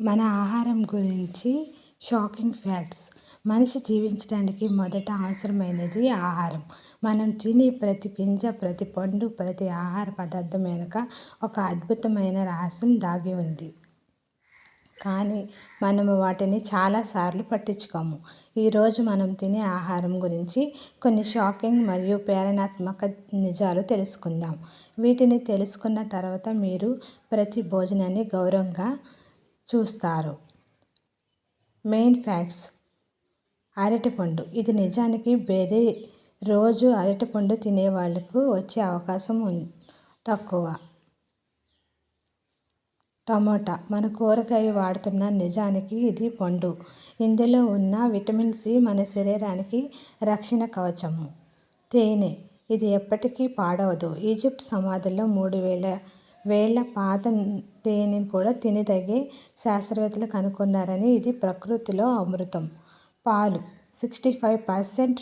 మన ఆహారం గురించి షాకింగ్ ఫ్యాక్ట్స్. మనిషి జీవించడానికి మొదట అవసరమైనది ఆహారం. మనం తినే ప్రతి గింజ ప్రతి పండు ప్రతి ఆహార పదార్థం వెనుక ఒక అద్భుతమైన రహస్యం దాగి ఉంది. కానీ మనము వాటిని చాలాసార్లు పట్టించుకోము. ఈరోజు మనం తినే ఆహారం గురించి కొన్ని షాకింగ్ మరియు ప్రేరణాత్మక నిజాలు తెలుసుకుందాం. వీటిని తెలుసుకున్న తర్వాత మీరు ప్రతి భోజనాన్ని గౌరవంగా చూస్తారు. Main facts. అరటిపండు. ఇది నిజానికి బెర్రీ రోజు అరటిపండు తినే వాళ్ళకు వచ్చే అవకాశం తక్కువ. టమోటా. మన కూరగాయ వాడుతున్న నిజానికి ఇది పండు. ఇందులో ఉన్న విటమిన్ సి మన శరీరానికి రక్షణ కవచము. తేనె. ఇది ఎప్పటికీ పాడవదు. ఈజిప్ట్ సమాధుల్లో మూడు వేల వేళ్ళ పాత తేనెను కూడా తినదగే శాస్త్రవేత్తలు కనుక్కున్నారని ఇది ప్రకృతిలో అమృతం. పాలు sixty five percent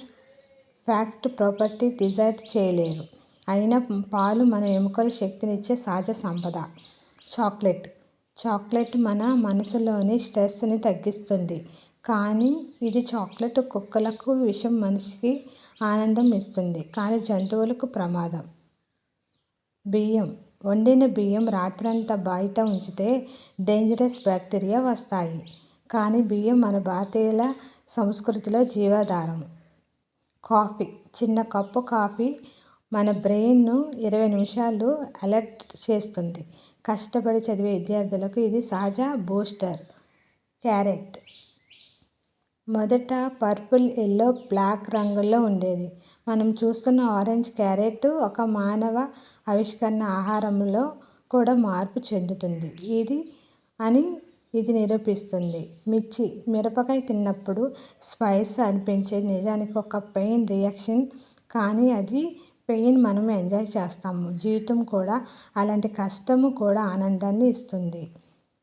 fact property desire చేయలేరు. అయినా పాలు మన ఎముకల శక్తినిచ్చే సహజ సంపద. చాక్లెట్ చాక్లెట్ మన మనసులోని స్ట్రెస్ని తగ్గిస్తుంది. కానీ ఇది చాక్లెట్ కుక్కలకు విషం మనిషికి ఆనందం ఇస్తుంది. కానీ జంతువులకు ప్రమాదం. బియ్యం వండిన బియ్యం రాత్రంతా బయట ఉంచితే డేంజరస్ బ్యాక్టీరియా వస్తాయి. కానీ బియ్యం మన భారతీయుల సంస్కృతిలో జీవాధారం. కాఫీ చిన్న కప్పు కాఫీ మన బ్రెయిన్ను ఇరవై నిమిషాలు అలర్ట్ చేస్తుంది. కష్టపడి చదివే విద్యార్థులకు ఇది సహజ బూస్టర్ క్యారెట్. మొదట పర్పుల్ ఎల్లో బ్లాక్ రంగుల్లో ఉండేది. మనం చూస్తున్న ఆరెంజ్ క్యారెట్ ఒక మానవ ఆవిష్కరణ ఆహారంలో కూడా మార్పు చెందుతుంది. ఇది అని ఇది నిరూపిస్తుంది. మిర్చి మిరపకాయ తిన్నప్పుడు స్పైస్ అనిపించేది. నిజానికి ఒక పెయిన్ రియాక్షన్ కానీ అది పెయిన్ మనం ఎంజాయ్ చేస్తాము. జీవితం కూడా అలాంటి కష్టము కూడా ఆనందాన్ని ఇస్తుంది.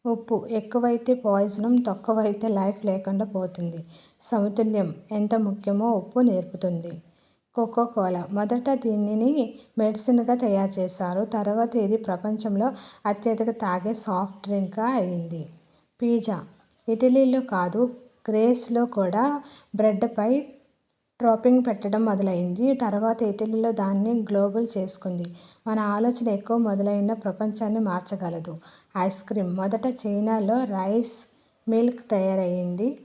ఉప్పు ఎక్కువైతే పాయిజనం తక్కువైతే లైఫ్ లేకుండా పోతుంది. సమతుల్యం ఎంత ముఖ్యమో ఉప్పు నేర్పుతుంది. కోకో కోలా మొదట దీనిని మెడిసిన్గా తయారు చేశారు. తర్వాత ఇది ప్రపంచంలో అత్యధిక తాగే సాఫ్ట్ డ్రింక్గా అయింది. పిజ్జా ఇటలీలో కాదు గ్రేస్లో కూడా బ్రెడ్పై డ్రాపింగ్ పెట్టడం మొదలైంది. తర్వాత ఇటలీలో దాన్ని గ్లోబల్ చేసుకుంది. మన ఆలోచన ఎక్కువ మొదలైన ప్రపంచాన్ని మార్చగలదు. ఐస్ క్రీమ్ మొదట చైనాలో రైస్ మిల్క్ తయారైంది.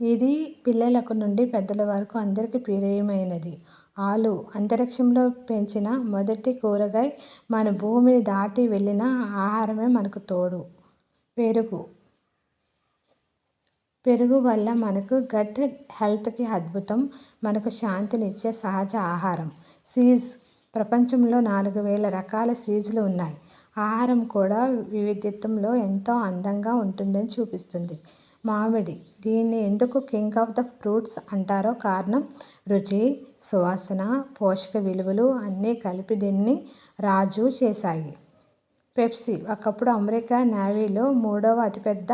ఇది పిల్లలకు నుండి పెద్దల వరకు అందరికీ ప్రియమైనది. ఆలు అంతరిక్షంలో పెంచిన మొదటి కూరగాయ మన భూమిని దాటి వెళ్ళిన ఆహారమే మనకు తోడు. పెరుగు పెరుగు వల్ల మనకు గట్ హెల్త్కి అద్భుతం మనకు శాంతినిచ్చే సహజ ఆహారం. సీజ్ ప్రపంచంలో నాలుగు వేల రకాల సీజులు ఉన్నాయి. ఆహారం కూడా వివిధత్వంలో ఎంతో అందంగా ఉంటుందని చూపిస్తుంది. మామిడి దీన్ని ఎందుకు కింగ్ ఆఫ్ ద ఫ్రూట్స్ అంటారో కారణం రుచి సువాసన పోషక విలువలు అన్నీ కలిపి దీన్ని రాజు చేశాయి. పెప్సీ ఒకప్పుడు అమెరికా నేవీలో మూడవ అతిపెద్ద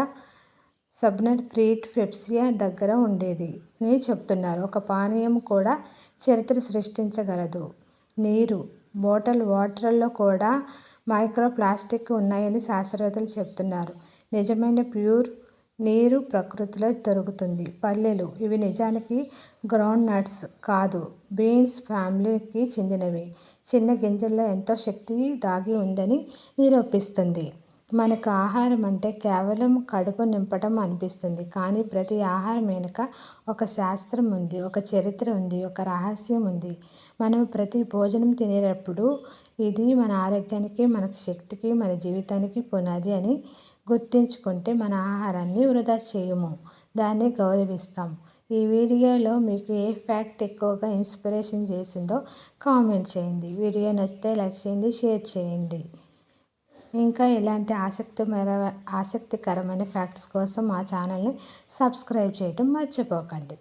సబ్నెట్ ఫ్రీట్ ఫెప్సియా దగ్గర ఉండేది అని చెప్తున్నారు. ఒక పానీయం కూడా చరిత్ర సృష్టించగలదు. నీరు బాటిల్ వాటర్లో కూడా మైక్రో ప్లాస్టిక్ ఉన్నాయని శాస్త్రవేత్తలు చెప్తున్నారు. నిజమైన ప్యూర్ నీరు ప్రకృతిలో దొరుకుతుంది. పల్లెలు ఇవి నిజానికి గ్రౌండ్ నట్స్ కాదు. బీన్స్ ఫ్యామిలీకి చెందినవి. చిన్న గింజల్లో ఎంతో శక్తి దాగి ఉందని నిరూపిస్తుంది. మనకు ఆహారం అంటే కేవలం కడుపు నింపడం అనిపిస్తుంది. కానీ ప్రతి ఆహారం వెనుక ఒక శాస్త్రం ఉంది ఒక చరిత్ర ఉంది ఒక రహస్యం ఉంది. మనం ప్రతి భోజనం తినేటప్పుడు ఇది మన ఆరోగ్యానికి మన శక్తికి మన జీవితానికి పునాది అని గుర్తుంచుకుంటే మన ఆహారాన్ని వృధా చేయము. దాన్ని గౌరవిస్తాం. ఈ వీడియోలో మీకు ఏ ఫ్యాక్ట్ ఎక్కువగా ఇన్స్పిరేషన్ చేసిందో కామెంట్ చేయండి. వీడియో నచ్చితే లైక్ చేయండి షేర్ చేయండి. ఇంకా ఇలాంటి ఆసక్తికర ఆసక్తికరమైన ఫ్యాక్ట్స్ కోసం మా ఛానల్ని సబ్స్క్రైబ్ చేయటం మర్చిపోకండి.